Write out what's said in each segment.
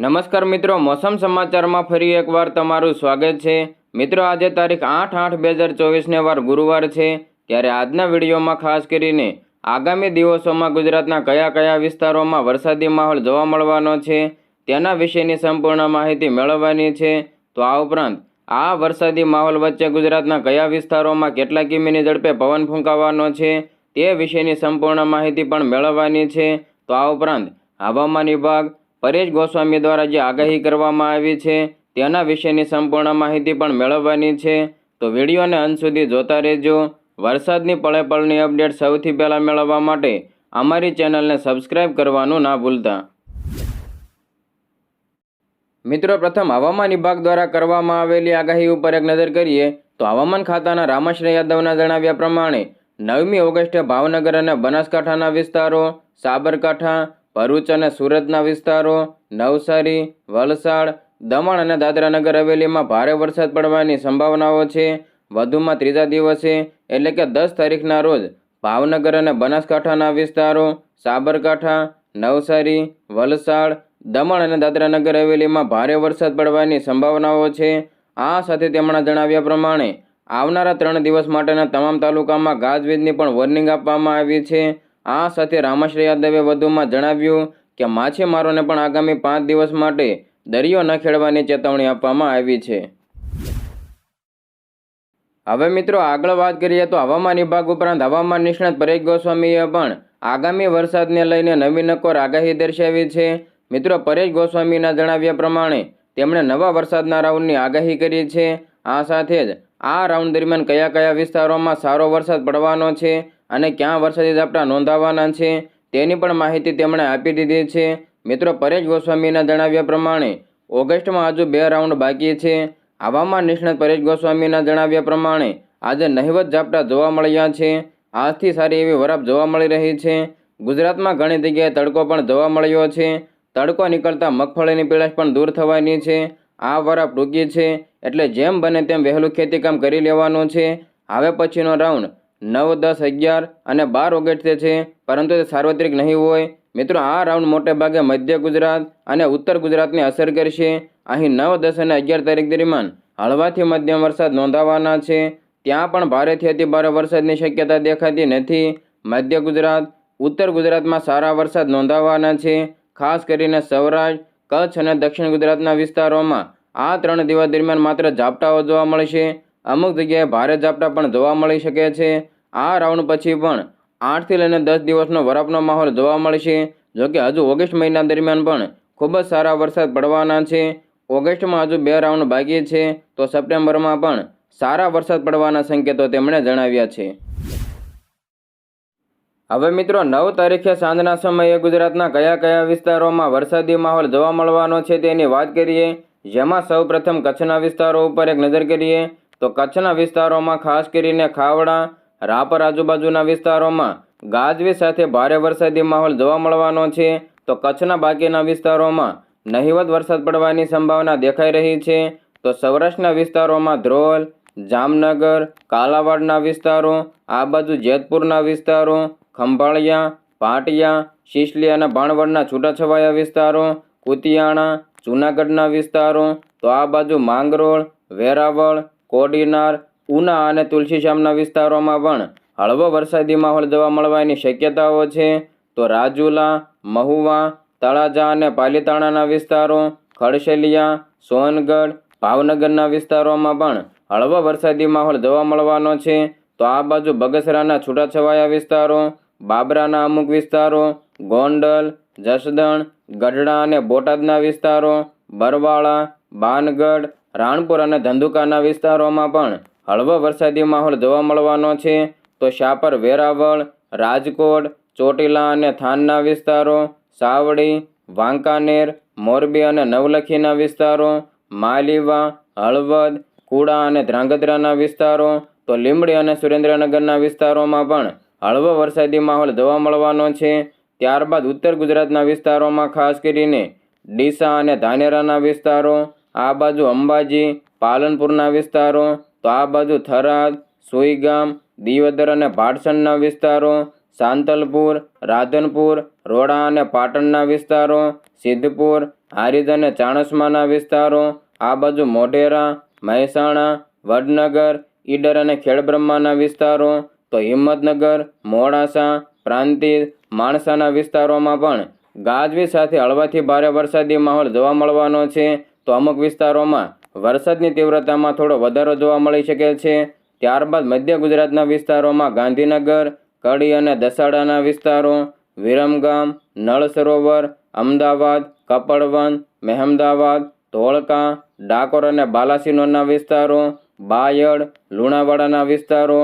નમસ્કાર મિત્રો, મોસમ સમાચારમાં ફરી એકવાર તમારું સ્વાગત છે. મિત્રો, આજે તારીખ આઠ આઠ બે હજાર ચોવીસને વાર ગુરુવાર છે. ત્યારે આજના વિડીયોમાં ખાસ કરીને આગામી દિવસોમાં ગુજરાતના કયા કયા વિસ્તારોમાં વરસાદી માહોલ જોવા મળવાનો છે, તેના વિશેની સંપૂર્ણ માહિતી મેળવવાની છે. તો આ ઉપરાંત, આ વરસાદી માહોલ વચ્ચે ગુજરાતના કયા વિસ્તારોમાં કેટલા કિમીની ઝડપે પવન ફૂંકાવાનો છે, તે વિશેની સંપૂર્ણ માહિતી પણ મેળવવાની છે. તો આ ઉપરાંત, હવામાન વિભાગ પરેશ ગોસ્વામી દ્વારા જે આગાહી કરવામાં આવી છે, તેના વિશેની સંપૂર્ણ માહિતી પણ મેળવવાની છે. તો વિડીયોને અંત સુધી જોતા રહેજો. વરસાદની પળે પળની અપડેટ સૌથી પહેલાં મેળવવા માટે અમારી ચેનલને સબસ્ક્રાઇબ કરવાનું ના ભૂલતા. મિત્રો, પ્રથમ હવામાન વિભાગ દ્વારા કરવામાં આવેલી આગાહી ઉપર એક નજર કરીએ, તો હવામાન ખાતાના રામાશ્રય યાદવના જણાવ્યા પ્રમાણે, નવમી ઓગસ્ટે ભાવનગર અને બનાસકાંઠાના વિસ્તારો, સાબરકાંઠા ભરૂચ અને સુરતના વિસ્તારો, નવસારી, વલસાડ, દમણ અને દાદરાનગર હવેલીમાં ભારે વરસાદ પડવાની સંભાવનાઓ છે. વધુમાં ત્રીજા દિવસે, એટલે કે દસ તારીખના રોજ, ભાવનગર અને બનાસકાંઠાના વિસ્તારો, સાબરકાંઠા, નવસારી, વલસાડ, દમણ અને દાદરાનગર હવેલીમાં ભારે વરસાદ પડવાની સંભાવનાઓ છે. આ સાથે તેમણે જણાવ્યા પ્રમાણે, આવનારા ત્રણ દિવસ માટેના તમામ તાલુકામાં ગાજવીજની પણ વોર્નિંગ આપવામાં આવી છે. આ સાથે રામાશ્રય યાદવે વધુમાં જણાવ્યું કે માછીમારોને પણ આગામી પાંચ દિવસ માટે દરિયો ન ખેડવાની ચેતવણી આપવામાં આવી છે. હવે મિત્રો આગળ વાત કરીએ તો હવામાન વિભાગ ઉપરાંત હવામાન નિષ્ણાત પરેશ ગોસ્વામીએ પણ આગામી વરસાદને લઈને નવી નકોર આગાહી દર્શાવી છે. મિત્રો પરેશ ગોસ્વામીના જણાવ્યા પ્રમાણે તેમણે નવા વરસાદના રાઉન્ડની આગાહી કરી છે. આ સાથે જ આ રાઉન્ડ દરમિયાન કયા કયા વિસ્તારોમાં સારો વરસાદ પડવાનો છે અને ક્યાં વરસાદી ઝાપટા નોંધાવાના છે, તેની પણ માહિતી તેમણે આપી દીધી છે. મિત્રો, પરેશ ગોસ્વામીના જણાવ્યા પ્રમાણે, ઓગસ્ટમાં હજુ બે રાઉન્ડ બાકી છે. હવામાન નિષ્ણાત પરેશ ગોસ્વામીના જણાવ્યા પ્રમાણે, આજે નહિવત ઝાપટા જોવા મળ્યા છે. આજથી સારી એવી વરાપ જોવા મળી રહી છે. ગુજરાતમાં ઘણી જગ્યાએ તડકો પણ જોવા મળ્યો છે. તડકો નીકળતા મગફળીની પીળાશ પણ દૂર થવાની છે. આ વરાપ ટૂંકી છે, એટલે જેમ બને તેમ વહેલું ખેતીકામ કરી લેવાનું છે. હવે પછીનો રાઉન્ડ નવ, દસ, અગિયાર અને બાર ઓગસ્ટે છે. પરંતુ તે સાર્વત્રિક નહીં હોય. મિત્રો, આ રાઉન્ડ મોટે ભાગે મધ્ય ગુજરાત અને ઉત્તર ગુજરાતને અસર કરશે. અહીં નવ, દસ અને અગિયાર તારીખ દરમિયાન હળવાથી મધ્યમ વરસાદ નોંધાવાના છે. ત્યાં પણ ભારેથી અતિ ભારે વરસાદની શક્યતા દેખાતી નથી. મધ્ય ગુજરાત, ઉત્તર ગુજરાતમાં સારા વરસાદ નોંધાવાના છે. ખાસ કરીને સૌરાષ્ટ્ર, કચ્છ અને દક્ષિણ ગુજરાતના વિસ્તારોમાં આ ત્રણ દિવસ દરમિયાન માત્ર ઝાપટાઓ જોવા મળશે. અમુક જગ્યાએ ભારે ઝાપટા પણ જોવા મળી શકે છે. આ રાઉન્ડ પછી પણ આઠથી લઈને દસ દિવસનો વરાપનો માહોલ જોવા મળશે. જોકે હજુ ઓગસ્ટ મહિના દરમિયાન પણ ખૂબ જ સારા વરસાદ પડવાના છે. ઓગસ્ટમાં હજુ બે રાઉન્ડ બાકી છે, તો સપ્ટેમ્બરમાં પણ સારા વરસાદ પડવાના સંકેતો તેમણે જણાવ્યા છે. હવે મિત્રો, નવ તારીખે સાંજના સમયે ગુજરાતના કયા કયા વિસ્તારોમાં વરસાદી માહોલ જોવા મળવાનો છે તેની વાત કરીએ. જેમાં સૌપ્રથમ કચ્છના વિસ્તારો ઉપર એક નજર કરીએ. તો કચ્છના વિસ્તારોમાં ખાસ કરીને ખાવડા, રાપર આજુબાજુના વિસ્તારોમાં ગાજવી સાથે ભારે વરસાદી માહોલ જોવા મળવાનો છે. તો કચ્છના બાકીના વિસ્તારોમાં નહિવત વરસાદ પડવાની સંભાવના દેખાઈ રહી છે. તો સૌરાષ્ટ્રના વિસ્તારોમાં ધ્રોલ, જામનગર, કાલાવાડના વિસ્તારો, આ બાજુ જેતપુરના વિસ્તારો, ખંભાળિયા, પાટિયા, શિશલી અને ભાણવડના છૂટાછવાયા વિસ્તારો, કુતિયાણા, જૂનાગઢના વિસ્તારો, તો આ બાજુ માંગરોળ, વેરાવળ કોડીનાર, ઉના અને તુલસીશ્યામના વિસ્તારોમાં પણ હળવો વરસાદી માહોલ જોવા મળવાની શક્યતાઓ છે. તો રાજુલા, મહુવા, તળાજા અને પાલીતાણાના વિસ્તારો, ખડશેલિયા, સોનગઢ, ભાવનગરના વિસ્તારોમાં પણ હળવો વરસાદી માહોલ જોવા મળવાનો છે. તો આ બાજુ બગસરાના છૂટાછવાયા વિસ્તારો, બાબરાના અમુક વિસ્તારો, ગોંડલ, જસદણ, ગઢડા અને બોટાદના વિસ્તારો, બરવાળા, બાનગઢ રાણપુર અને ધંધુકાના વિસ્તારોમાં પણ હળવો વરસાદી માહોલ જોવા મળવાનો છે. તો શાપર, વેરાવળ, રાજકોટ, ચોટીલા અને થાનના વિસ્તારો, સાવડી, વાંકાનેર, મોરબી અને નવલખીના વિસ્તારો, માલીવા, હળવદ, કુડા અને ધ્રાંગધ્રાના વિસ્તારો, તો લીંબડી અને સુરેન્દ્રનગરના વિસ્તારોમાં પણ હળવો વરસાદી માહોલ જોવા મળવાનો છે. ત્યારબાદ ઉત્તર ગુજરાતના વિસ્તારોમાં ખાસ કરીને ડીસા અને ધાનેરાના વિસ્તારો આ બાજુ અંબાજી, પાલનપુરના વિસ્તારો, તો આ બાજુ થરાદ, સુઈગામ દિયોદર અને ભાડસણના વિસ્તારો, સાંતલપુર, રાધનપુર, રોડા અને પાટણના વિસ્તારો, સિદ્ધપુર હારીજ અને ચાણસમાના વિસ્તારો, આ બાજુ મોઢેરા, મહેસાણા, વડનગર, ઈડર અને ખેડબ્રહ્માના વિસ્તારો, તો હિંમતનગર, મોડાસા, પ્રાંતિજ, માણસાના વિસ્તારોમાં પણ ગાજવી સાથે હળવાથી ભારે વરસાદી માહોલ જોવા મળવાનો છે. તો અમુક વિસ્તારોમાં વરસાદની તીવ્રતામાં થોડો વધારો જોવા મળી શકે છે. ત્યારબાદ મધ્ય ગુજરાતના વિસ્તારોમાં ગાંધીનગર, કડી અને દસાડાના વિસ્તારો, વિરમગામ, નળ સરોવર, અમદાવાદ, કપડવન, મહેમદાવાદ, ધોળકા, ડાકોર અને બાલાસિનોરના વિસ્તારો, બાયડ, લુણાવાડાના વિસ્તારો,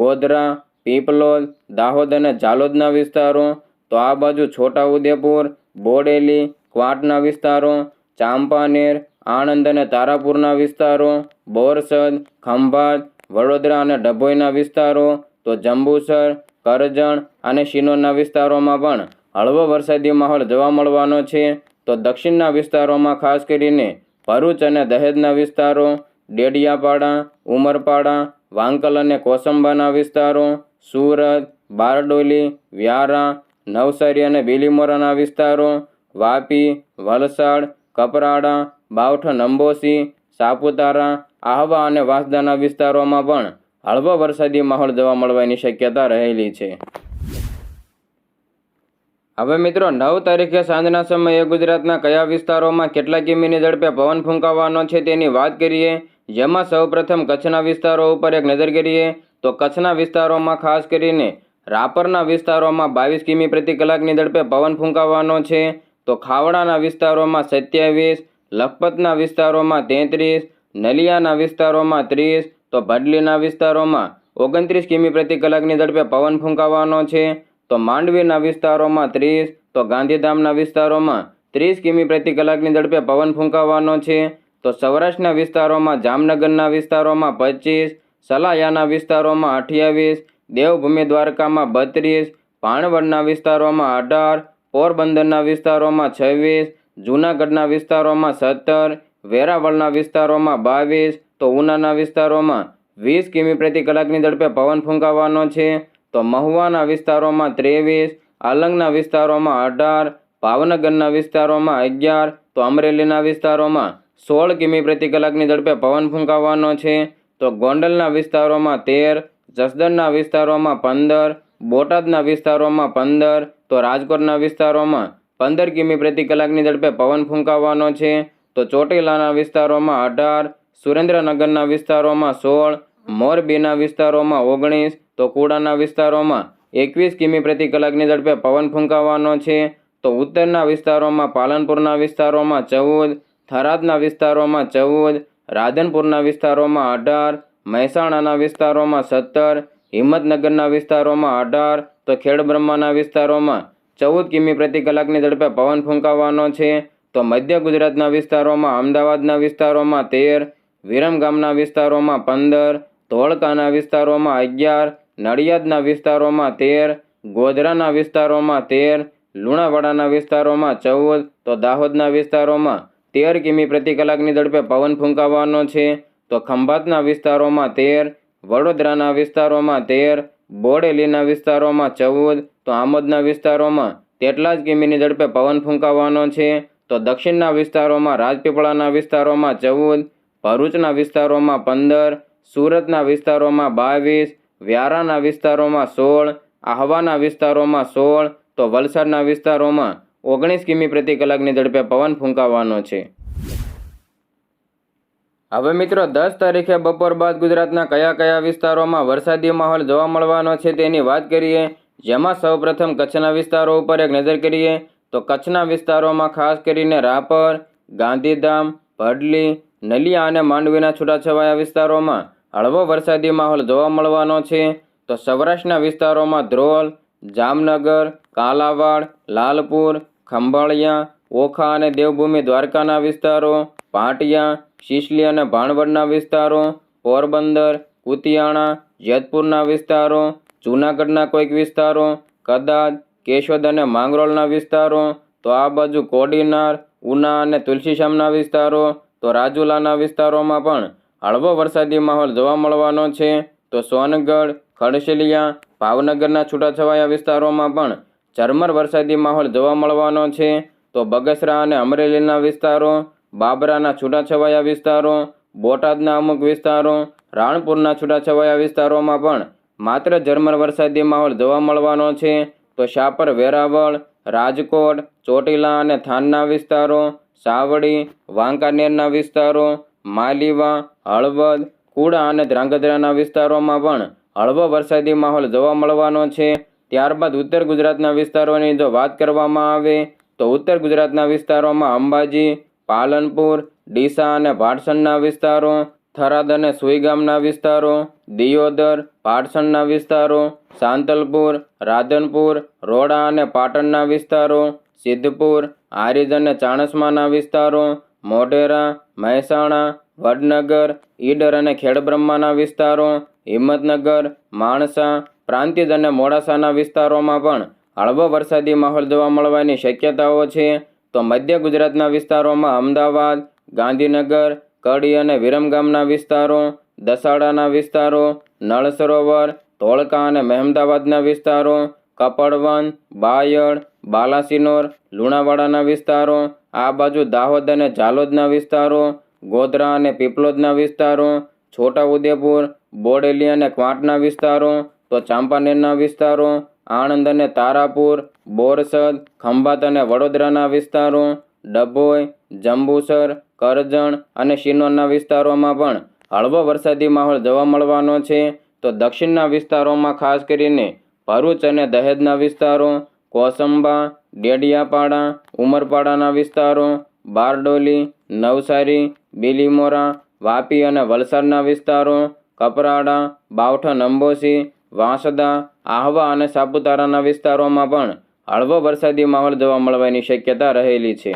ગોધરા, પીપલોદ, દાહોદ અને ઝાલોદના વિસ્તારો, તો આ બાજુ છોટાઉદેપુર બોડેલી, ક્વાટના વિસ્તારો, ચાંપાનેર આણંદ અને તારાપુરના વિસ્તારો, બોરસદ, ખંભાત, વડોદરા અને ડભોઈના વિસ્તારો, તો જંબુસર, કરજણ અને શિનોરના વિસ્તારોમાં પણ હળવો વરસાદી માહોલ જોવા મળવાનો છે. તો દક્ષિણના વિસ્તારોમાં ખાસ કરીને ભરૂચ અને દહેજના વિસ્તારો, ડેડિયાપાડા, ઉમરપાડા, વાંકલ અને કોસંબાના વિસ્તારો, સુરત, બારડોલી, વ્યારા, નવસારી અને બીલીમોરાના વિસ્તારો, વાપી, વલસાડ, કપરાડા બાવઠ, નંબોસી, સાપુતારા, આહવા અને વાંસદાના વિસ્તારોમાં પણ હળવો વરસાદી માહોલ જોવા મળવાની શક્યતા રહેલી છે. હવે મિત્રો, નવ તારીખે સાંજના સમયે ગુજરાતના કયા વિસ્તારોમાં કેટલા કિમીની ઝડપે પવન ફૂંકાવાનો છે તેની વાત કરીએ. જેમાં સૌપ્રથમ કચ્છના વિસ્તારો ઉપર એક નજર કરીએ તો કચ્છના વિસ્તારોમાં ખાસ કરીને રાપરના વિસ્તારોમાં બાવીસ કિમી પ્રતિ કલાકની ઝડપે પવન ફૂંકાવાનો છે. તો ખાવડાના વિસ્તારોમાં સત્યાવીસ લખપતના વિસ્તારોમાં તેત્રીસ, નલિયાના વિસ્તારોમાં ત્રીસ, તો ભડલીના વિસ્તારોમાં ઓગણત્રીસ કિમી પ્રતિ કલાકની ઝડપે પવન ફૂંકાવાનો છે. તો માંડવીના વિસ્તારોમાં ત્રીસ, તો ગાંધીધામના વિસ્તારોમાં ત્રીસ કિમી પ્રતિ કલાકની ઝડપે પવન ફૂંકાવાનો છે. તો સૌરાષ્ટ્રના વિસ્તારોમાં જામનગરના વિસ્તારોમાં પચીસ, સલાયાના વિસ્તારોમાં અઠ્યાવીસ, દેવભૂમિ દ્વારકામાં બત્રીસ ભાણવડના વિસ્તારોમાં અઢાર, પોરબંદરના વિસ્તારોમાં છવ્વીસ જૂનાગઢના વિસ્તારોમાં સત્તર, વેરાવળના વિસ્તારોમાં બાવીસ, તો ઉનાના વિસ્તારોમાં વીસ કિમી પ્રતિ કલાકની ઝડપે પવન ફૂંકાવાનો છે. તો મહુવાના વિસ્તારોમાં ત્રેવીસ, આલંગના વિસ્તારોમાં અઢાર, ભાવનગરના વિસ્તારોમાં અગિયાર, તો અમરેલીના વિસ્તારોમાં સોળ કિમી પ્રતિ કલાકની ઝડપે પવન ફૂંકાવાનો છે. તો ગોંડલના વિસ્તારોમાં તેર, જસદણના વિસ્તારોમાં પંદર, બોટાદના વિસ્તારોમાં પંદર, તો રાજકોટના વિસ્તારોમાં પંદર કિમી પ્રતિ કલાકની ઝડપે પવન ફૂંકાવવાનો છે. તો ચોટીલાના વિસ્તારોમાં અઢાર, સુરેન્દ્રનગરના વિસ્તારોમાં સોળ, મોરબીના વિસ્તારોમાં ઓગણીસ, તો કુડાના વિસ્તારોમાં એકવીસ કિમી પ્રતિ કલાકની ઝડપે પવન ફૂંકાવાનો છે. તો ઉત્તરના વિસ્તારોમાં પાલનપુરના વિસ્તારોમાં ચૌદ, થરાદના વિસ્તારોમાં ચૌદ, રાધનપુરના વિસ્તારોમાં અઢાર, મહેસાણાના વિસ્તારોમાં સત્તર, હિંમતનગરના વિસ્તારોમાં અઢાર, તો ખેડબ્રહ્માના વિસ્તારોમાં ચૌદ કિમી પ્રતિ કલાકની ઝડપે પવન ફૂંકાવાનો છે. તો મધ્ય ગુજરાતના વિસ્તારોમાં, અમદાવાદના વિસ્તારોમાં તેર વિરમગામના વિસ્તારોમાં પંદર, ધોળકાના વિસ્તારોમાં અગિયાર, નડિયાદના વિસ્તારોમાં તેર, ગોધરાના વિસ્તારોમાં તેર, લુણાવાડાના વિસ્તારોમાં ચૌદ, તો દાહોદના વિસ્તારોમાં તેર કિમી પ્રતિ કલાકની ઝડપે પવન ફૂંકાવાનો છે. તો ખંભાતના વિસ્તારોમાં તેર, વડોદરાના વિસ્તારોમાં તેર, બોડેલીના વિસ્તારોમાં ચૌદ તો આમોદના વિસ્તારોમાં તેટલા જ કિમીની ઝડપે પવન ફૂંકાવાનો છે. તો દક્ષિણના વિસ્તારોમાં રાજપીપળાના વિસ્તારોમાં ચૌદ, ભરૂચના વિસ્તારોમાં પંદર, સુરતના વિસ્તારોમાં બાવીસ, વ્યારાના વિસ્તારોમાં સોળ, આહવાના વિસ્તારોમાં સોળ, તો વલસાડના વિસ્તારોમાં ઓગણીસ કિમી પ્રતિ કલાકની ઝડપે પવન ફૂંકાવાનો છે. હવે મિત્રો દસ તારીખે બપોર બાદ ગુજરાતના કયા કયા વિસ્તારોમાં વરસાદી માહોલ જોવા મળવાનો છે તેની વાત કરીએ. જેમાં સૌપ્રથમ કચ્છના વિસ્તારો ઉપર એક નજર કરીએ તો કચ્છના વિસ્તારોમાં ખાસ કરીને રાપર, ગાંધીધામ, ભડલી, નલિયા અને માંડવીના છૂટાછવાયા વિસ્તારોમાં હળવો વરસાદી માહોલ જોવા મળવાનો છે. તો સૌરાષ્ટ્રના વિસ્તારોમાં ધ્રોલ, જામનગર, કાલાવાડ, લાલપુર, ખંભાળિયા, ઓખા અને દેવભૂમિ દ્વારકાના વિસ્તારો, પાટિયા, શિશલી અને ભાણવડના વિસ્તારો, પોરબંદર, કુતિયાણા, જેતપુરના વિસ્તારો જૂનાગઢના કોઈક વિસ્તારો, કદાચ કેશોદ અને માંગરોળના વિસ્તારો, તો આ બાજુ કોડીનાર, ઉના અને તુલસીશ્યામના વિસ્તારો, તો રાજુલાના વિસ્તારોમાં પણ હળવો વરસાદી માહોલ જોવા મળવાનો છે. તો સોનગઢ, ખડશેલિયા, ભાવનગરના છૂટાછવાયા વિસ્તારોમાં પણ ઝરમર વરસાદી માહોલ જોવા મળવાનો છે. તો બગસરા અને અમરેલીના વિસ્તારો, બાબરાના છૂટાછવાયા વિસ્તારો, બોટાદના અમુક વિસ્તારો, રાણપુરના છૂટાછવાયા વિસ્તારોમાં પણ માત્ર ઝરમર વરસાદી માહોલ જોવા મળવાનો છે, તો શાપર, વેરાવળ, રાજકોટ, ચોટીલા અને થાનના વિસ્તારો, સાવડી, વાંકાનેરના વિસ્તારો, માલીવા, હળવદ, કુડા અને ધ્રાંગધ્રાના વિસ્તારોમાં પણ હળવો વરસાદી માહોલ જોવા મળવાનો છે. ત્યારબાદ ઉત્તર ગુજરાતના વિસ્તારોની જો વાત કરવામાં આવે, તો ઉત્તર ગુજરાતના વિસ્તારોમાં અંબાજી, પાલનપુર, ડીસા અને ભાટસણના વિસ્તારો થરાદ અને સુઈગામના વિસ્તારો, દિયોદર પાટસણના વિસ્તારો, સાંતલપુર, રાધનપુર, રોડા અને પાટણના વિસ્તારો, સિદ્ધપુર, હારીજ અને ચાણસ્માના વિસ્તારો, મોઢેરા, મહેસાણા, વડનગર, ઈડર અને ખેડબ્રહ્માના વિસ્તારો, હિંમતનગર, માણસા, પ્રાંતિજ અને મોડાસાના વિસ્તારોમાં પણ હળવો વરસાદી માહોલ જોવા મળવાની શક્યતાઓ છે. તો મધ્ય ગુજરાતના વિસ્તારોમાં અમદાવાદ, ગાંધીનગર કડી અને વિરમગામના વિસ્તારો, દસાડાના વિસ્તારો નળ સરોવર ધોળકા અને મહેમદાવાદના વિસ્તારો કપડવન બાયડ, બાલાસિનોર, લુણાવાડાના વિસ્તારો, આ બાજુ દાહોદ અને ઝાલોદના વિસ્તારો, ગોધરા અને પીપલોદના વિસ્તારો, છોટાઉદેપુર, બોડેલી અને ક્વાંટના વિસ્તારો, તો ચાંપાનેરના વિસ્તારો, આણંદ અને તારાપુર, બોરસદ, ખંભાત અને વડોદરાના વિસ્તારો, ડભોઈ, જંબુસર કરજણ અને શિનોરના વિસ્તારોમાં પણ હળવો વરસાદી માહોલ જોવા મળવાનો છે. તો દક્ષિણના વિસ્તારોમાં ખાસ કરીને ભરૂચ અને દહેજના વિસ્તારો, કોસંબા, ડેડિયાપાડા, ઉમરપાડાના વિસ્તારો, બારડોલી, નવસારી, બીલીમોરા, વાપી અને વલસાડના વિસ્તારો, કપરાડા, બાવઠા અંબોસી વાંસદા, આહવા અને સાપુતારાના વિસ્તારોમાં પણ હળવો વરસાદી માહોલ જોવા મળવાની શક્યતા રહેલી છે.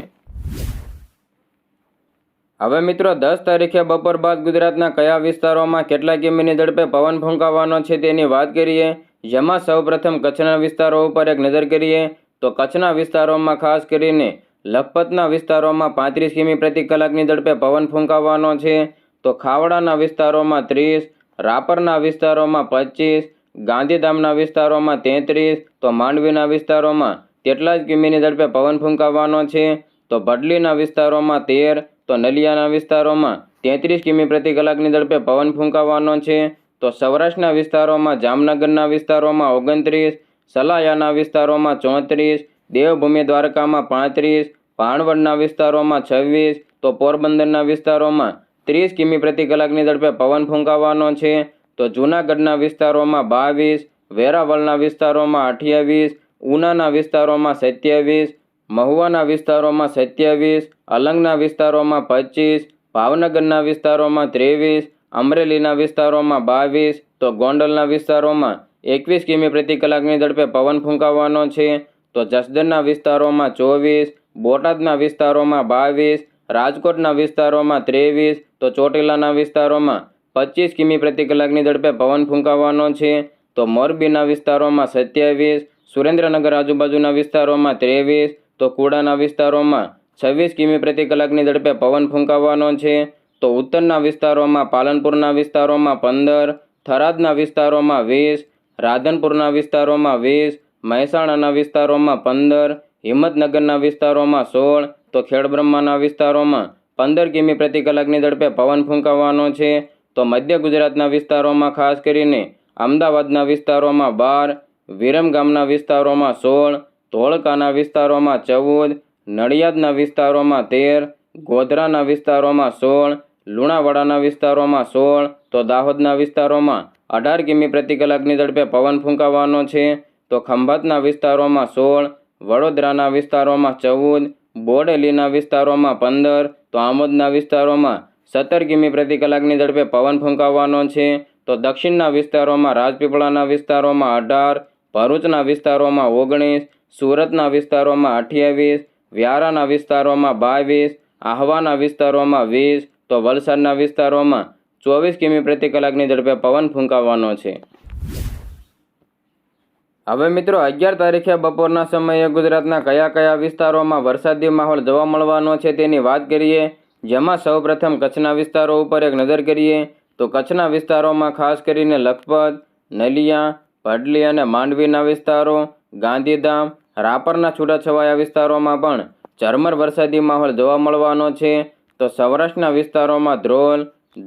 હવે મિત્રો, દસ તારીખે બપોર બાદ ગુજરાતના કયા વિસ્તારોમાં કેટલા કિમીની ઝડપે પવન ફૂંકાવાનો છે તેની વાત કરીએ, જેમાં સૌપ્રથમ કચ્છના વિસ્તારો ઉપર એક નજર કરીએ, તો કચ્છના વિસ્તારોમાં ખાસ કરીને લખપતના વિસ્તારોમાં પાંત્રીસ કિમી પ્રતિ કલાકની ઝડપે પવન ફૂંકાવાનો છે, તો ખાવડાના વિસ્તારોમાં ત્રીસ, રાપરના વિસ્તારોમાં પચીસ ગાંધીધામના વિસ્તારોમાં તેત્રીસ, તો માંડવીના વિસ્તારોમાં તેટલા જ કિમીની ઝડપે પવન ફૂંકાવાનો છે, તો ભડલીના વિસ્તારોમાં તેર તો નલિયાના વિસ્તારોમાં તેત્રીસ કિમી પ્રતિ કલાકની ઝડપે પવન ફૂંકાવાનો છે. તો સૌરાષ્ટ્રના વિસ્તારોમાં, જામનગરના વિસ્તારોમાં ઓગણત્રીસ, સલાયાના વિસ્તારોમાં ચોત્રીસ, દેવભૂમિ દ્વારકામાં પાંત્રીસ ભાણવડના વિસ્તારોમાં છવ્વીસ, તો પોરબંદરના વિસ્તારોમાં ત્રીસ કિમી પ્રતિ કલાકની ઝડપે પવન ફૂંકાવાનો છે. તો જૂનાગઢના વિસ્તારોમાં બાવીસ, વેરાવળના વિસ્તારોમાં અઠ્યાવીસ, ઉનાના વિસ્તારોમાં સત્યાવીસ મહુવાના વિસ્તારોમાં સત્યાવીસ, અલંગના વિસ્તારોમાં પચીસ, ભાવનગરના વિસ્તારોમાં ત્રેવીસ, અમરેલીના વિસ્તારોમાં બાવીસ, તો ગોંડલના વિસ્તારોમાં એકવીસ કિમી પ્રતિ કલાકની ઝડપે પવન ફૂંકાવાનો છે. તો જસદણના વિસ્તારોમાં ચોવીસ, બોટાદના વિસ્તારોમાં બાવીસ, રાજકોટના વિસ્તારોમાં ત્રેવીસ, તો ચોટીલાના વિસ્તારોમાં પચીસ કિમી પ્રતિ કલાકની ઝડપે પવન ફૂંકાવાનો છે. તો મોરબીના વિસ્તારોમાં સત્યાવીસ, સુરેન્દ્રનગર આજુબાજુના વિસ્તારોમાં ત્રેવીસ તો કુડાના વિસ્તારોમાં છવ્વીસ કિમી પ્રતિ કલાકની ઝડપે પવન ફૂંકાવાનો છે. તો ઉત્તરના વિસ્તારોમાં પાલનપુરના વિસ્તારોમાં પંદર, થરાદના વિસ્તારોમાં વીસ, રાધનપુરના વિસ્તારોમાં વીસ, મહેસાણાના વિસ્તારોમાં પંદર, હિંમતનગરના વિસ્તારોમાં સોળ, તો ખેડબ્રહ્માના વિસ્તારોમાં પંદર કિમી પ્રતિ કલાકની ઝડપે પવન ફૂંકાવાનો છે. તો મધ્ય ગુજરાતના વિસ્તારોમાં ખાસ કરીને અમદાવાદના વિસ્તારોમાં બાર વિરમગામના વિસ્તારોમાં સોળ ધોળકાના વિસ્તારોમાં ચૌદ, નડિયાદના વિસ્તારોમાં તેર, ગોધરાના વિસ્તારોમાં સોળ, લુણાવાડાના વિસ્તારોમાં સોળ, તો દાહોદના વિસ્તારોમાં અઢાર કિમી પ્રતિ કલાકની ઝડપે પવન ફૂંકાવાનો છે. તો ખંભાતના વિસ્તારોમાં સોળ, વડોદરાના વિસ્તારોમાં ચૌદ, બોડેલીના વિસ્તારોમાં પંદર, તો આમોદના વિસ્તારોમાં સત્તર કિમી પ્રતિ કલાકની ઝડપે પવન ફૂંકાવાનો છે. તો દક્ષિણના વિસ્તારોમાં રાજપીપળાના વિસ્તારોમાં અઢાર, ભરૂચના વિસ્તારોમાં ઓગણીસ સુરતના વિસ્તારોમાં અઠ્યાવીસ, વ્યારાના વિસ્તારોમાં બાવીસ, આહવાના વિસ્તારોમાં વીસ, તો વલસાડના વિસ્તારોમાં ચોવીસ કિમી પ્રતિ કલાકની ઝડપે પવન ફૂંકાવાનો છે. હવે મિત્રો, અગિયાર તારીખે બપોરના સમયે ગુજરાતના કયા કયા વિસ્તારોમાં વરસાદી માહોલ જોવા મળવાનો છે તેની વાત કરીએ. જેમાં સૌપ્રથમ કચ્છના વિસ્તારો ઉપર એક નજર કરીએ, તો કચ્છના વિસ્તારોમાં ખાસ કરીને લખપત, નલિયા, ભડલી અને માંડવીના વિસ્તારો, ગાંધીધામ રાપરના છૂટાછવાયા વિસ્તારોમાં પણ ઝરમર વરસાદી માહોલ જોવા મળવાનો છે. તો સૌરાષ્ટ્રના વિસ્તારોમાં ધ્રોલ,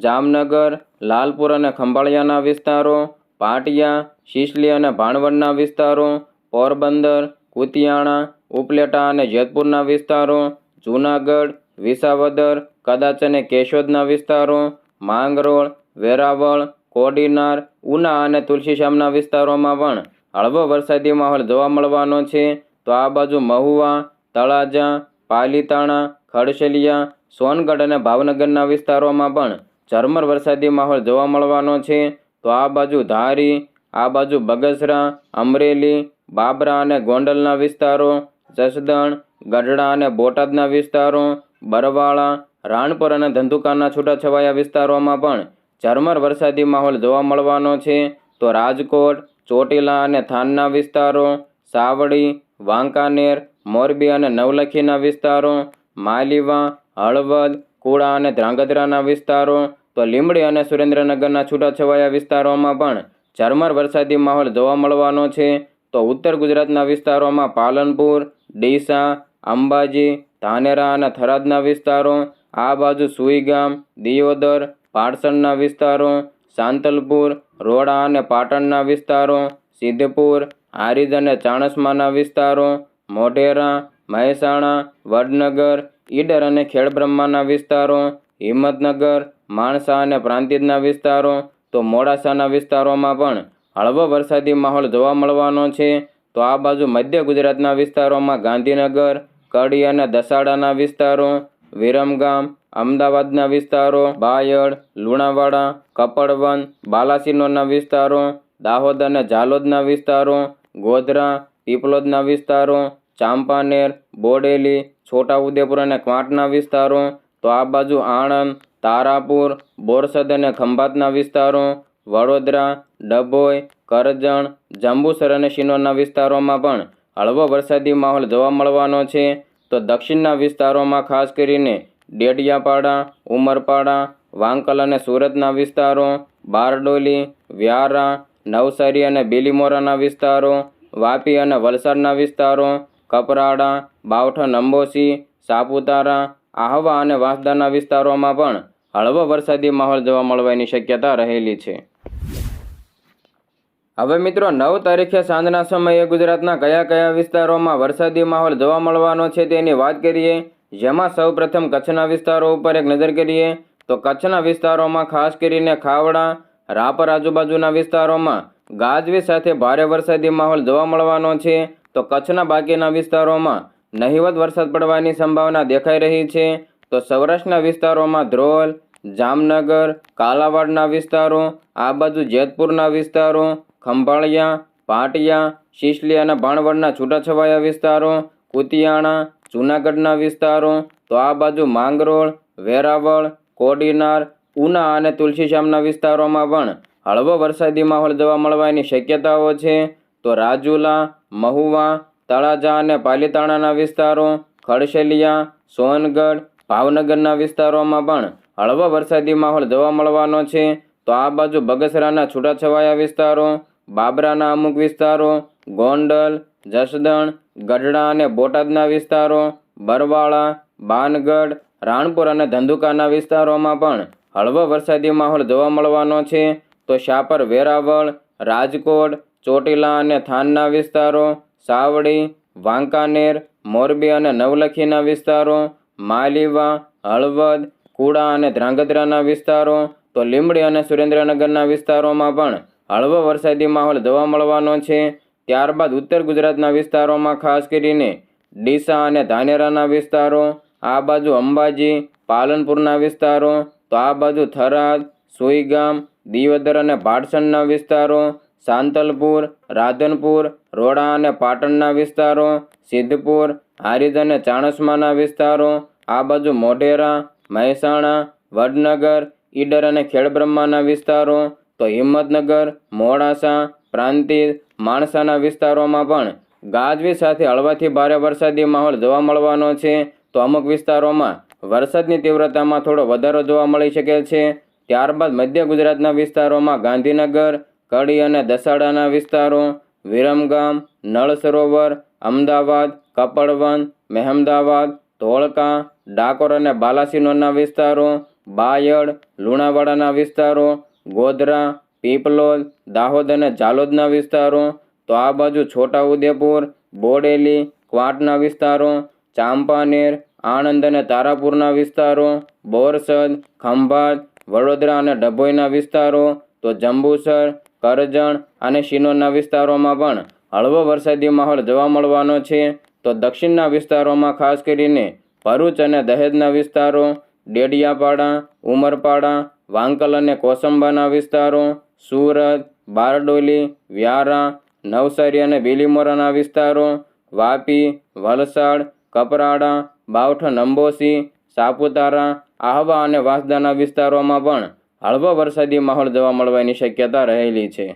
જામનગર, લાલપુર અને ખંભાળિયાના વિસ્તારો, પાટિયા, શિશલી અને ભાણવડના વિસ્તારો, પોરબંદર, કુતિયાણા, ઉપલેટા અને જેતપુરના વિસ્તારો, જૂનાગઢ, વિસાવદર, કદાચ અને કેશોદના વિસ્તારો, માંગરોળ, વેરાવળ, કોડીનાર, ઉના અને તુલસીશ્યામના વિસ્તારોમાં પણ હળવો વરસાદી માહોલ જોવા મળવાનો છે. તો આ બાજુ મહુવા, તળાજા, પાલીતાણા, ખડશલિયા, સોનગઢ અને ભાવનગરના વિસ્તારોમાં પણ ઝરમર વરસાદી માહોલ જોવા મળવાનો છે. તો આ બાજુ ધારી, આ બાજુ બગસરા, અમરેલી, બાબરા અને ગોંડલના વિસ્તારો, જસદણ, ગઢડા અને બોટાદના વિસ્તારો, બરવાળા, રાણપુર અને ધંધુકાના છૂટાછવાયા વિસ્તારોમાં પણ ઝરમર વરસાદી માહોલ જોવા મળવાનો છે. તો રાજકોટ ચોટીલા અને થાનના વિસ્તારો, સાવડી, વાંકાનેર, મોરબી અને નવલખીના વિસ્તારો, માલીવા, હળવદ, કુડા અને ધ્રાંગધ્રાના વિસ્તારો, તો લીંબડી અને સુરેન્દ્રનગરના છૂટાછવાયા વિસ્તારોમાં પણ ઝરમર વરસાદી માહોલ જોવા મળવાનો છે. તો ઉત્તર ગુજરાતના વિસ્તારોમાં પાલનપુર, ડીસા, અંબાજી, ધાનેરા અને થરાદના વિસ્તારો, આ બાજુ સુઈગામ, દિયોદર પારસણના વિસ્તારો, સાંતલપુર રોડા અને પાટણના વિસ્તારો, સિદ્ધપુર, હારીજ અને ચાણસ્માના વિસ્તારો, મોઢેરા, મહેસાણા, વડનગર, ઈડર અને ખેડબ્રહ્માના વિસ્તારો, હિંમતનગર, માણસા અને પ્રાંતિજના વિસ્તારો, તો મોડાસાના વિસ્તારોમાં પણ હળવો વરસાદી માહોલ જોવા મળવાનો છે. તો આ બાજુ મધ્ય ગુજરાતના વિસ્તારોમાં ગાંધીનગર, કડી અને દસાડાના વિસ્તારો, વિરમગામ અમદાવાદના વિસ્તારો, બાયડ, લુણાવાડા, કપડવન બાલાસિનોરના વિસ્તારો, દાહોદ અને ઝાલોદના વિસ્તારો, ગોધરા, પીપલોદના વિસ્તારો, ચાંપાનેર, બોડેલી, છોટાઉદેપુર અને ક્વાંટના વિસ્તારો, તો આ બાજુ આણંદ, તારાપુર, બોરસદ અને ખંભાતના વિસ્તારો, વડોદરા, ડભોઈ, કરજણ, જંબુસર અને શિનોરના વિસ્તારોમાં પણ હળવો વરસાદી માહોલ જોવા મળવાનો છે. તો દક્ષિણના વિસ્તારોમાં ખાસ કરીને ડેડિયાપાડા, ઉમરપાડા, વાંકલ અને સુરતના વિસ્તારો, બારડોલી, વ્યારા, નવસારી અને બીલીમોરાના વિસ્તારો, વાપી અને વલસાડના વિસ્તારો, કપરાડા બાવઠન અંબોસી સાપુતારા, આહવા અને વાંસદાના વિસ્તારોમાં પણ હળવો વરસાદી માહોલ જોવા મળવાની શક્યતા રહેલી છે. હવે મિત્રો, નવ તારીખે સાંજના સમયે ગુજરાતના કયા કયા વિસ્તારોમાં વરસાદી માહોલ જોવા મળવાનો છે તેની વાત કરીએ. જેમાં સૌપ્રથમ કચ્છના વિસ્તારો ઉપર એક નજર કરીએ, તો કચ્છના વિસ્તારોમાં ખાસ કરીને ખાવડા, રાપર આજુબાજુના વિસ્તારોમાં ગાજવી સાથે ભારે વરસાદી માહોલ જોવા મળવાનો છે. તો કચ્છના બાકીના વિસ્તારોમાં નહિવત વરસાદ પડવાની સંભાવના દેખાઈ રહી છે. તો સૌરાષ્ટ્રના વિસ્તારોમાં ધ્રોલ, જામનગર, કાલાવાડના વિસ્તારો, આ બાજુ જેતપુરના વિસ્તારો, ખંભાળિયા, પાટિયા, શિશલી અને ભાણવડના છૂટાછવાયા વિસ્તારો, કુતિયાણા જૂનાગઢના વિસ્તારો, તો આ બાજુ માંગરોળ, વેરાવળ, કોડીનાર, ઉના અને તુલસીશ્યામના વિસ્તારોમાં પણ હળવો વરસાદી માહોલ જોવા મળવાની શક્યતાઓ છે. તો રાજુલા, મહુવા, તળાજા અને પાલીતાણાના વિસ્તારો, ખડશેલિયા, સોનગઢ, ભાવનગરના વિસ્તારોમાં પણ હળવો વરસાદી માહોલ જોવા મળવાનો છે. તો આ બાજુ બગસરાના છૂટાછવાયા વિસ્તારો, બાબરાના અમુક વિસ્તારો, ગોંડલ, જસદણ ગઢડા અને બોટાદના વિસ્તારો, બરવાળા, બાનગઢ, રાણપુર અને ધંધુકાના વિસ્તારોમાં પણ હળવો વરસાદી માહોલ જોવા મળવાનો છે. તો શાપર, વેરાવળ, રાજકોટ, ચોટીલા અને થાનના વિસ્તારો, સાવડી, વાંકાનેર, મોરબી અને નવલખીના વિસ્તારો, માલીવા, હળવદ, કુડા અને ધ્રાંગધ્રાના વિસ્તારો, તો લીંબડી અને સુરેન્દ્રનગરના વિસ્તારોમાં પણ હળવો વરસાદી માહોલ જોવા મળવાનો છે. ત્યારબાદ ઉત્તર ગુજરાતના વિસ્તારોમાં ખાસ કરીને ડીસા અને ધાનેરાના વિસ્તારો, આ બાજુ અંબાજી, પાલનપુરના વિસ્તારો, તો આ બાજુ થરાદ, સુઈગામ દિયોદર અને ભાડસણના વિસ્તારો, સાંતલપુર, રાધનપુર, રોડા અને પાટણના વિસ્તારો, સિદ્ધપુર, હારીજ અને ચાણસ્માના વિસ્તારો, આ બાજુ મોઢેરા, મહેસાણા, વડનગર, ઈડર અને ખેડબ્રહ્માના વિસ્તારો, તો હિંમતનગર, મોડાસા પ્રાંતિજ માણસાના વિસ્તારોમાં પણ ગાજવી સાથે હળવાથી ભારે વરસાદી માહોલ જોવા મળવાનો છે. તો અમુક વિસ્તારોમાં વરસાદની તીવ્રતામાં થોડો વધારો જોવા મળી શકે છે. ત્યારબાદ મધ્ય ગુજરાતના વિસ્તારોમાં ગાંધીનગર, કડી અને દસાડાના વિસ્તારો, વિરમગામ, નળ સરોવર, અમદાવાદ કપડવન મહેમદાવાદ, ધોળકા, ડાકોર અને બાલાસિનોરના વિસ્તારો, બાયડ, લુણાવાડાના વિસ્તારો, ગોધરા, પીપલોદ દાહોદ અને જાલોદના વિસ્તારો, તો આ બાજુ છોટાઉદેપુર, બોડેલી, ક્વાટના વિસ્તારો, ચાંપાનેર, આણંદ અને તારાપુરના વિસ્તારો, બોરસદ, ખંભાત, વડોદરા અને ડભોઈના વિસ્તારો, તો જંબુસર, કરજણ અને શિનોરના વિસ્તારોમાં પણ હળવો વરસાદી માહોલ જોવા મળવાનો છે. તો દક્ષિણના વિસ્તારોમાં ખાસ કરીને ભરૂચ અને દહેજના વિસ્તારો, ડેડિયાપાડા, ઉમરપાડા, વાંકલ અને કોસંબાના વિસ્તારો, સુરત બારડોલી, વ્યારા, નવસારી અને બીલીમોરાના વિસ્તારો, વાપી, વલસાડ, કપરાડા, બાવઠ, નંબોસી, સાપુતારા, આહવા અને વાંસદાના વિસ્તારોમાં પણ હળવો વરસાદી માહોલ જોવા મળવાની શક્યતા રહેલી છે.